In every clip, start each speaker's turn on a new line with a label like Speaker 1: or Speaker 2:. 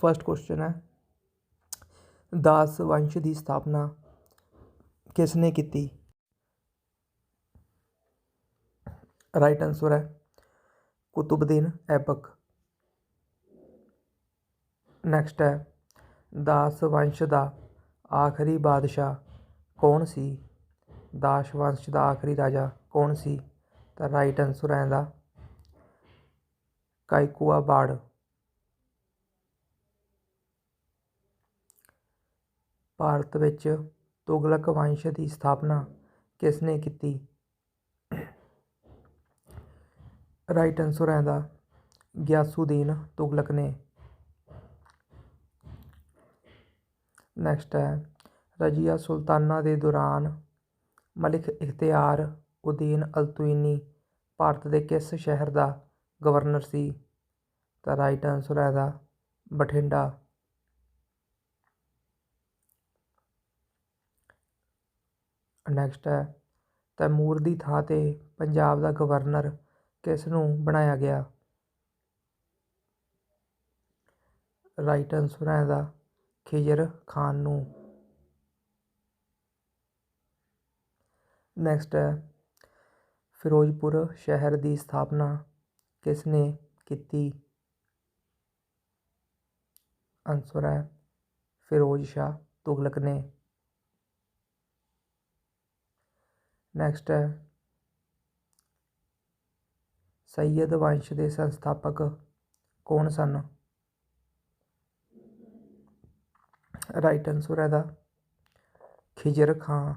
Speaker 1: First question ਹੈ। ਦਾਸ ਵੰਸ਼ ਦੀ ਸਥਾਪਨਾ ਕਿਸ ਨੇ ਕੀਤੀ? ਰਾਈਟ ਆਨਸਰ ਹੈ। ਕੁਤੁਬਦੀਨ ਐਬਕ ਨੈਕਸਟ ਹੈ। ਦਾਸ ਵੰਸ਼ ਦਾ ਆਖਰੀ ਬਾਦਸ਼ਾਹ ਕੌਣ ਸੀ? ਦਾਸ ਵੰਸ਼ ਦਾ ਆਖਰੀ ਰਾਜਾ ਕੌਣ ਸੀ? ਤਾਂ ਰਾਈਟ ਆਨਸਰ ਹੈ ਦਾ ਕਾਇਕੂਆ ਬਾੜ। ਭਾਰਤ ਵਿੱਚ ਤੁਗਲਕ ਵੰਸ਼ ਦੀ ਸਥਾਪਨਾ ਕਿਸ ਨੇ ਕੀਤੀ? ਰਾਈਟ ਆਨਸਰ ਹੈ ਦਾ ਗਿਆਸੂਦੀਨ ਤੁਗਲਕ ਨੇ। ਨੈਕਸਟ ਹੈ, ਰਜੀਆ ਸੁਲਤਾਨਾ ਦੇ ਦੌਰਾਨ ਮਲਿਕ ਇਖਤਿਆਰ ਉਦੀਨ ਅਲਤੁਇਨੀ ਭਾਰਤ ਦੇ ਕਿਸ ਸ਼ਹਿਰ ਦਾ ਗਵਰਨਰ ਸੀ? ਤਾਂ ਰਾਈਟ ਆਨਸਰ ਹੈ ਇਹਦਾ ਬਠਿੰਡਾ। ਨੈਕਸਟ ਹੈ ਤੈਮੂਰ ਦੀ ਥਾਂ ਤੇ ਪੰਜਾਬ ਦਾ ਗਵਰਨਰ ਕਿਸ ਨੂੰ ਬਣਾਇਆ ਗਿਆ? ਰਾਈਟ ਆਨਸਰ ਹੈ ਇਹਦਾ, ਖਿਜਰ ਖਾਨ ਨੂੰ। ਨੈਕਸਟ ਹੈ, ਫਿਰੋਜ਼ਪੁਰ ਸ਼ਹਿਰ ਦੀ ਸਥਾਪਨਾ ਕਿਸ ਨੇ ਕੀਤੀ? ਆਨਸਰ ਹੈ, ਫਿਰੋਜ਼ ਸ਼ਾਹ ਤੁਗਲਕ ਨੇ। ਨੈਕਸਟ ਹੈ। ਸੈਯਦ ਵੰਸ਼ ਦੇ ਸੰਸਥਾਪਕ ਕੌਣ ਸਨ? ਰਾਈਟ ਆਨਸਰ ਹੈ ਦਾ ਖਿਜਰ ਖਾਂ।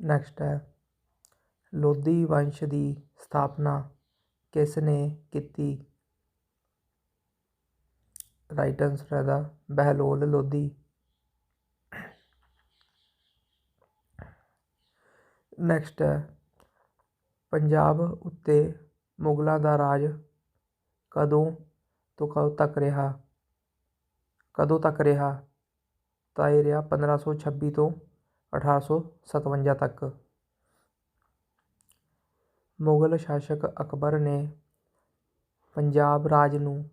Speaker 1: ਨੈਕਸਟ ਹੈ। ਲੋਧੀ ਵੰਸ਼ ਦੀ ਸਥਾਪਨਾ ਕਿਸ ਨੇ ਕੀਤੀ? ਰਾਈਟ ਆਨਸਰ ਹੈ ਦਾ ਬਹਿਲੋਲ ਲੋਧੀ। ਨੈਕਸਟ ਹੈ। ਪੰਜਾਬ ਉੱਤੇ ਮੁਗਲਾਂ ਦਾ ਰਾਜ ਕਦੋਂ ਤੋਂ ਕਦੋਂ ਤੱਕ ਰਿਹਾ? ਕਦੋਂ ਤੱਕ ਰਿਹਾ? ਤਾਂ ਇਹ ਰਿਹਾ 1526 ਤੋਂ 1857 ਤੱਕ। ਮੁਗਲ ਸ਼ਾਸਕ ਅਕਬਰ ਨੇ ਪੰਜਾਬ ਰਾਜ ਨੂੰ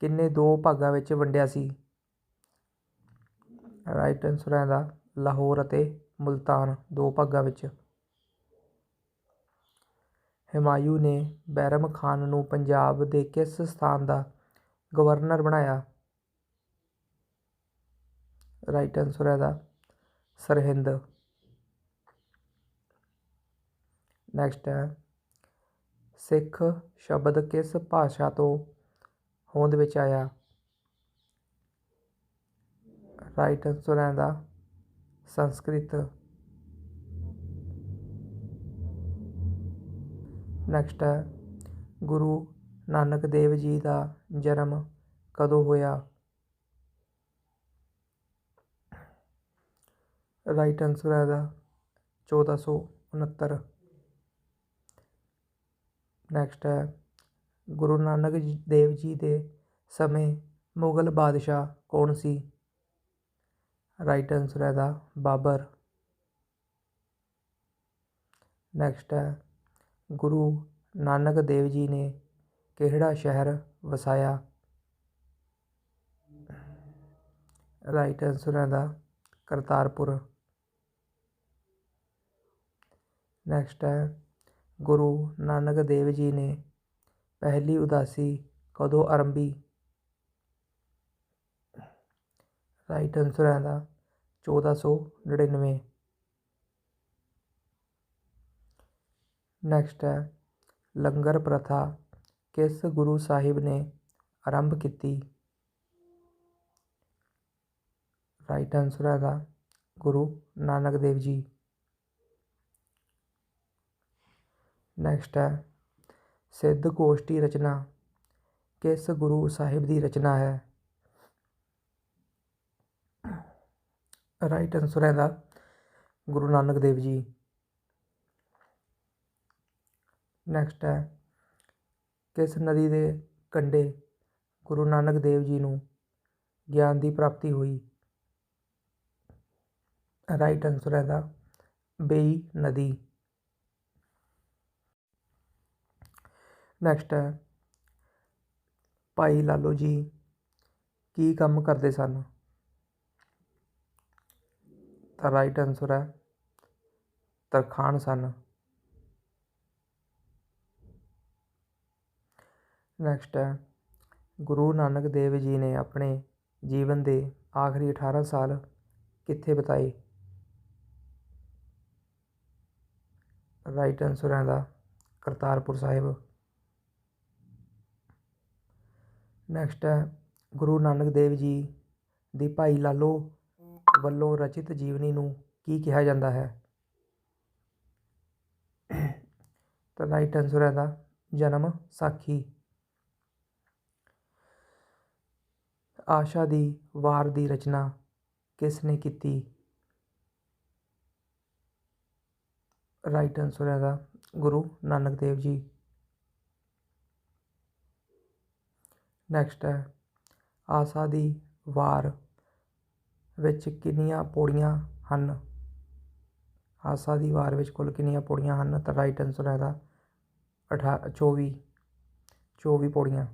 Speaker 1: ਕਿੰਨੇ ਦੋ ਭਾਗਾਂ ਵਿੱਚ ਵੰਡਿਆ ਸੀ? ਰਾਈਟ ਆਨਸਰ ਹੈ ਦਾ ਲਾਹੌਰ ਅਤੇ ਮੁਲਤਾਨ, ਦੋ ਭਾਗਾਂ ਵਿੱਚ। ਹਿਮਾਯੂ ਨੇ ਬੈਰਮ ਖਾਨ ਨੂੰ ਪੰਜਾਬ ਦੇ ਕਿਸ ਸਥਾਨ ਦਾ ਗਵਰਨਰ ਬਣਾਇਆ? ਰਾਈਟ ਆਨਸਰ ਹੈ ਦਾ ਸਰਹਿੰਦ। ਨੈਕਸਟ ਹੈ, ਸਿੱਖ ਸ਼ਬਦ ਕਿਸ ਭਾਸ਼ਾ ਤੋਂ ਹੋਂਦ ਵਿੱਚ ਆਇਆ? ਰਾਈਟ ਆਨਸਰ ਹੈ ਦਾ ਸੰਸਕ੍ਰਿਤ। ਨੈਕਸਟ ਹੈ। ਗੁਰੂ ਨਾਨਕ ਦੇਵ ਜੀ ਦਾ ਜਨਮ ਕਦੋਂ ਹੋਇਆ? ਰਾਈਟ ਆਨਸਰ ਹੈ ਦਾ 1469 ਨੈਕਸਟ ਹੈ, ਗੁਰੂ ਨਾਨਕ ਦੇਵ ਜੀ ਦੇ ਸਮੇਂ ਮੁਗਲ ਬਾਦਸ਼ਾਹ ਕੌਣ ਸੀ? ਰਾਈਟ ਆਨਸਰ ਹੈ ਦਾ ਬਾਬਰ। ਨੈਕਸਟ ਹੈ ਗੁਰੂ ਨਾਨਕ ਦੇਵ ਜੀ ਨੇ ਕਿਹੜਾ ਸ਼ਹਿਰ ਵਸਾਇਆ? ਰਾਈਟ ਆਨਸਰ ਹੈ ਦਾ ਕਰਤਾਰਪੁਰ। ਨੈਕਸਟ ਹੈ, ਗੁਰੂ ਨਾਨਕ ਦੇਵ ਜੀ ਨੇ ਪਹਿਲੀ ਉਦਾਸੀ ਕਦੋਂ ਆਰੰਭੀ? ਰਾਈਟ ਆਨਸਰ ਹੈ ਦਾ 1499 ਨੈਕਸਟ ਹੈ, ਲੰਗਰ ਪ੍ਰਥਾ ਕਿਸ ਗੁਰੂ ਸਾਹਿਬ ਨੇ ਆਰੰਭ ਕੀਤੀ? ਰਾਈਟ ਆਨਸਰ ਹੈ ਦਾ ਗੁਰੂ ਨਾਨਕ ਦੇਵ ਜੀ। ਨੈਕਸਟ ਹੈ, ਸਿੱਧ ਗੋਸ਼ਟੀ ਰਚਨਾ ਕਿਸ ਗੁਰੂ ਸਾਹਿਬ ਦੀ ਰਚਨਾ ਹੈ? ਰਾਈਟ ਆਨਸਰ ਹੈ ਦਾ ਗੁਰੂ ਨਾਨਕ ਦੇਵ ਜੀ। ਨੈਕਸਟ ਹੈ। ਕਿਸ ਨਦੀ ਦੇ ਕੰਢੇ ਗੁਰੂ ਨਾਨਕ ਦੇਵ ਜੀ ਨੂੰ ਗਿਆਨ ਦੀ ਪ੍ਰਾਪਤੀ ਹੋਈ? ਰਾਈਟ ਆਨਸਰ ਹੈ ਦਾ ਬੇਈ ਨਦੀ। ਨੈਕਸਟ ਹੈ, ਭਾਈ ਲਾਲੋ ਜੀ ਕੀ ਕੰਮ ਕਰਦੇ ਸਨ? ਤਾਂ ਰਾਈਟ ਆਨਸਰ ਹੈ, ਤਰਖਾਣ ਸਨ। ਨੈਕਸਟ ਹੈ, ਗੁਰੂ ਨਾਨਕ ਦੇਵ ਜੀ ਨੇ ਆਪਣੇ ਜੀਵਨ ਦੇ ਆਖਰੀ 18 ਸਾਲ ਕਿੱਥੇ ਬਿਤਾਏ? ਰਾਈਟ ਆਨਸਰ ਹੈ ਦਾ ਕਰਤਾਰਪੁਰ ਸਾਹਿਬ। ਨੈਕਸਟ ਹੈ, ਗੁਰੂ ਨਾਨਕ ਦੇਵ ਜੀ ਦੀ ਭਾਈ ਲਾਲੋ ਵੱਲੋਂ ਰਚਿਤ ਜੀਵਨੀ ਨੂੰ ਕੀ ਕਿਹਾ ਜਾਂਦਾ ਹੈ? ਤਾਂ ਰਾਈਟ ਆਨਸਰ ਹੈ ਦਾ ਜਨਮ ਸਾਖੀ। ਆਸ਼ਾ ਦੀ ਵਾਰ ਦੀ ਰਚਨਾ ਕਿਸ ਨੇ ਕੀਤੀ? ਰਾਈਟ ਆਨਸਰ ਹੈਗਾ ਗੁਰੂ ਨਾਨਕ ਦੇਵ ਜੀ। ਨੈਕਸਟ ਹੈ, ਆਸਾ ਦੀ ਵਾਰ ਵਿੱਚ ਕਿੰਨੀਆਂ ਪੌੜੀਆਂ ਹਨ? ਆਸਾ ਦੀ ਵਾਰ ਵਿੱਚ ਕੁੱਲ ਕਿੰਨੀਆਂ ਪੌੜੀਆਂ ਹਨ? ਤਾਂ ਰਾਈਟ ਆਨਸਰ ਹੈਗਾ ਦਾ 18 24 24 ਪੌੜੀਆਂ।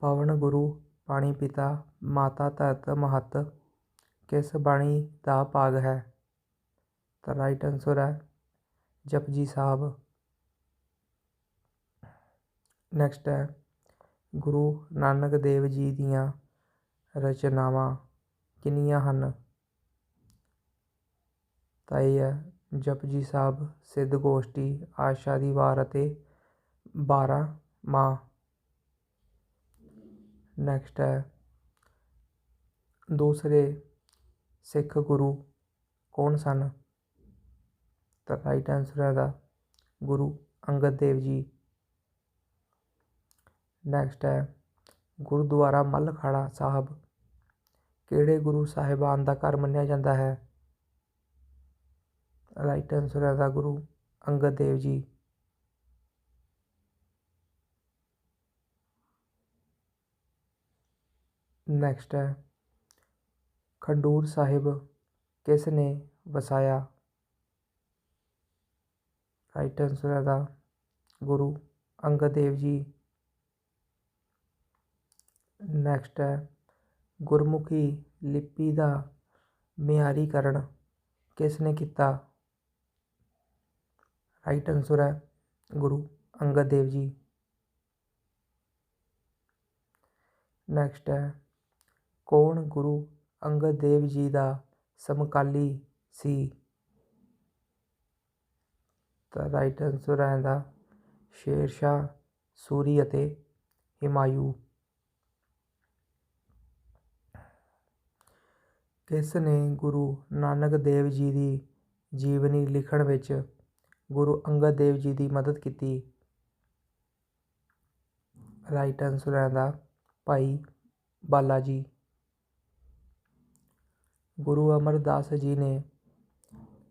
Speaker 1: ਪਵਨ ਗੁਰੂ ਪਾਣੀ ਪਿਤਾ, ਮਾਤਾ ਧਰਤ ਮਹਤ, ਕਿਸ ਬਾਣੀ ਦਾ ਭਾਗ ਹੈ? ਤਾਂ ਰਾਈਟ ਆਨਸਰ ਹੈ ਜਪਜੀ ਸਾਹਿਬ। ਨੈਕਸਟ ਹੈ ਗੁਰੂ ਨਾਨਕ ਦੇਵ ਜੀ ਦੀਆਂ ਰਚਨਾਵਾਂ ਕਿੰਨੀਆਂ ਹਨ? ਤਾਂ ਇਹ ਹੈ ਜਪਜੀ ਸਾਹਿਬ, ਸਿੱਧ ਗੋਸ਼ਟੀ, ਆਸ਼ਾ ਦੀ ਵਾਰ ਅਤੇ 12 ਮਾਂ। ਨੈਕਸਟ ਹੈ। ਦੂਸਰੇ ਸਿੱਖ ਗੁਰੂ ਕੌਣ ਸਨ? ਤਾਂ ਰਾਈਟ ਆਨਸਰ ਹੈ ਦਾ ਗੁਰੂ ਅੰਗਦ ਦੇਵ ਜੀ। ਨੈਕਸਟ ਹੈ ਗੁਰਦੁਆਰਾ ਮੱਲਖਾੜਾ ਸਾਹਿਬ। ਕਿਹੜੇ ਗੁਰੂ ਸਾਹਿਬਾਨ ਦਾ ਘਰ ਮੰਨਿਆ ਜਾਂਦਾ ਹੈ? ਰਾਈਟ ਆਨਸਰ ਹੈ ਦਾ ਗੁਰੂ ਅੰਗਦ ਦੇਵ ਜੀ। ਨੈਕਸਟ ਹੈ। ਖੰਡੂਰ ਸਾਹਿਬ ਕਿਸ ਨੇ ਵਸਾਇਆ? ਰਾਈਟ ਆਨਸਰ ਹੈ ਦਾ ਗੁਰੂ ਅੰਗਦ ਦੇਵ ਜੀ। ਨੈਕਸਟ ਹੈ। ਗੁਰਮੁਖੀ ਲਿਪੀ ਦਾ ਮਿਆਰੀਕਰਨ ਕਿਸ ਨੇ ਕੀਤਾ? ਰਾਈਟ ਆਨਸਰ ਹੈ ਗੁਰੂ ਅੰਗਦ ਦੇਵ ਜੀ। ਨੈਕਸਟ ਹੈ। ਕੌਣ ਗੁਰੂ ਅੰਗਦ ਦੇਵ ਜੀ ਦਾ ਸਮਕਾਲੀ ਸੀ? ਤਾਂ ਰਾਈਟ ਆਨਸਰ ਹੈ ਦਾ ਸ਼ੇਰ ਸ਼ਾਹ ਸੂਰੀ ਅਤੇ ਹਿਮਾਯੂ। ਕਿਸ ਨੇ ਗੁਰੂ ਨਾਨਕ ਦੇਵ ਜੀ ਦੀ ਜੀਵਨੀ ਲਿਖਣ ਵਿੱਚ ਗੁਰੂ ਅੰਗਦ ਦੇਵ ਜੀ ਦੀ ਮਦਦ ਕੀਤੀ? ਰਾਈਟ ਆਨਸਰ ਹੈ ਦਾ ਭਾਈ ਬਾਲਾ ਜੀ। ਗੁਰੂ ਅਮਰਦਾਸ ਜੀ ਨੇ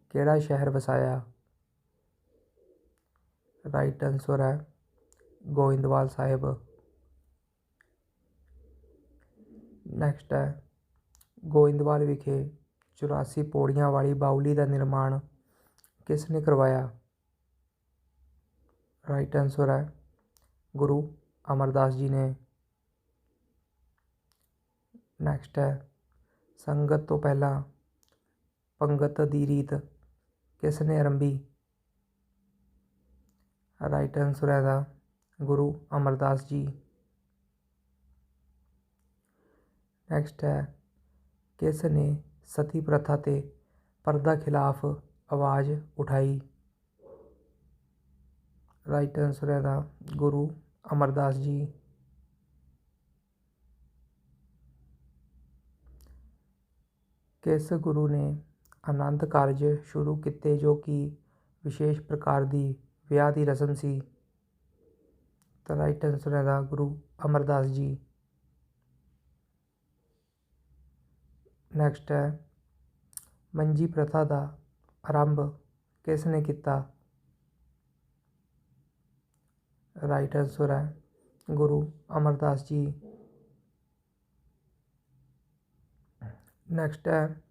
Speaker 1: ਕਿਹੜਾ ਸ਼ਹਿਰ ਵਸਾਇਆ? ਰਾਈਟ ਆਨਸਰ ਹੈ ਗੋਇੰਦਵਾਲ ਸਾਹਿਬ। ਨੈਕਸਟ ਹੈ ਗੋਇੰਦਵਾਲ ਵਿਖੇ 84 ਪੌੜੀਆਂ ਵਾਲੀ ਬਾਉਲੀ ਦਾ ਨਿਰਮਾਣ ਕਿਸ ਨੇ ਕਰਵਾਇਆ? ਰਾਈਟ ਆਨਸਰ ਹੈ ਗੁਰੂ ਅਮਰਦਾਸ ਜੀ ਨੇ। ਨੈਕਸਟ ਹੈ ਸੰਗਤ ਤੋਂ ਪਹਿਲਾਂ ਪੰਗਤ ਦੀ ਰੀਤ ਕਿਸ ਨੇ ਆਰੰਭੀ? ਰਾਈਟ ਆਨਸਰ ਹੈ ਦਾ ਗੁਰੂ ਅਮਰਦਾਸ ਜੀ। ਨੈਕਸਟ ਹੈ, ਕਿਸ ਨੇ ਸਤੀ ਪ੍ਰਥਾ ਤੇ ਪਰਦਾ ਖਿਲਾਫ ਆਵਾਜ਼ ਉਠਾਈ? ਰਾਈਟ ਆਨਸਰ ਹੈ ਦਾ ਗੁਰੂ ਅਮਰਦਾਸ ਜੀ। ਕਿਸ ਗੁਰੂ ਨੇ ਆਨੰਦ ਕਾਰਜ ਸ਼ੁਰੂ ਕੀਤੇ ਜੋ ਕਿ ਵਿਸ਼ੇਸ਼ ਪ੍ਰਕਾਰ ਦੀ ਵਿਆਹ ਦੀ ਰਸਮ ਸੀ? ਤਾਂ ਰਾਈਟ ਆਨਸਰ ਹੈ ਦਾ ਗੁਰੂ ਅਮਰਦਾਸ ਜੀ। ਨੈਕਸਟ ਹੈ, ਮੰਜੀ ਪ੍ਰਥਾ ਦਾ ਆਰੰਭ ਕਿਸ ਨੇ ਕੀਤਾ? ਰਾਈਟ ਆਨਸਰ ਹੈ ਗੁਰੂ ਅਮਰਦਾਸ ਜੀ। ਨੈਕਸਟ ਹੈ,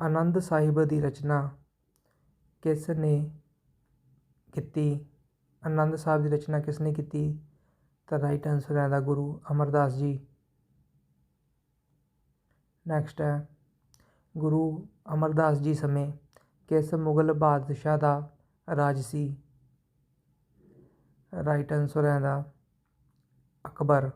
Speaker 1: ਆਨੰਦ ਸਾਹਿਬ ਦੀ ਰਚਨਾ ਕਿਸ ਨੇ ਕੀਤੀ? ਆਨੰਦ ਸਾਹਿਬ ਦੀ ਰਚਨਾ ਕਿਸ ਨੇ ਕੀਤੀ? ਤਾਂ ਰਾਈਟ ਆਨਸਰ ਹੈ ਦਾ ਗੁਰੂ ਅਮਰਦਾਸ ਜੀ। ਨੈਕਸਟ ਹੈ, ਗੁਰੂ ਅਮਰਦਾਸ ਜੀ ਸਮੇਂ ਕਿਸ ਮੁਗਲ ਬਾਦਸ਼ਾਹ ਦਾ ਰਾਜ ਸੀ? ਰਾਈਟ ਆਨਸਰ ਹੈ ਦਾ ਅਕਬਰ।